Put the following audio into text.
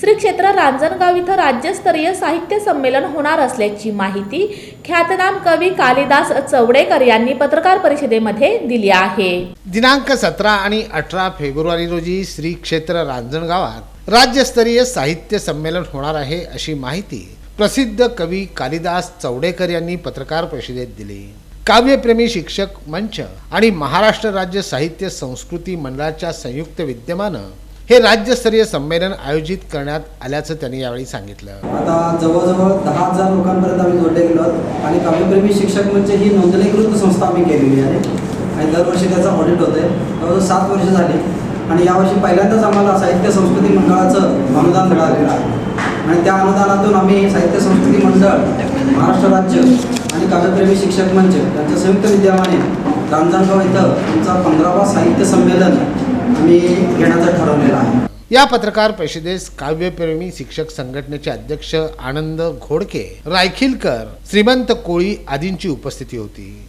श्री क्षेत्र रांजणगाव इथं राज्यस्तरीय साहित्य संमेलन होणार असल्याची माहिती ख्यातनाम कवी कालिदास चवडेकर यांनी पत्रकार परिषदेमध्ये दिली आहे. दिनांक सतरा आणि अठरा फेब्रुवारी रोजी श्री क्षेत्र रांजणगावात राज्यस्तरीय साहित्य संमेलन होणार आहे अशी माहिती प्रसिद्ध कवी कालिदास चवडेकर यांनी पत्रकार परिषदेत दिली. काव्यप्रेमी शिक्षक मंच आणि महाराष्ट्र राज्य साहित्य संस्कृती मंडळाच्या संयुक्त विद्यमानं हे राज्यस्तरीय संमेलन आयोजित करण्यात आल्याचं त्यांनी यावेळी सांगितलं. आता जवळजवळ दहा हजार लोकांपर्यंत आम्ही जोडले गेलो आहोत. आणि काव्यप्रेमी शिक्षक म्हणजे ही नोंदणीकृत संस्था आम्ही केलेली आहे. आणि दरवर्षी त्याचं ऑडिट होत आहे जवळजवळ सात वर्ष झाली. आणि यावर्षी पहिल्यांदाच आम्हाला साहित्य संस्कृती मंडळाचं अनुदान मिळालेलं आहे. आणि त्या अनुदानातून आम्ही साहित्य संस्कृती मंडळ महाराष्ट्र राज्य आणि काव्यप्रेमी शिक्षक मंच यांच्या संयुक्त विद्यमाने रांजणगाव इथं आमचा पंधरावा साहित्य संमेलन आम्ही घेण्याचं ठरवलेलं आहे. या पत्रकार परिषदेस काव्यप्रेमी शिक्षक संघटनेचे अध्यक्ष आनंद घोडके रायखिलकर श्रीमंत कोळी आदींची उपस्थिती होती.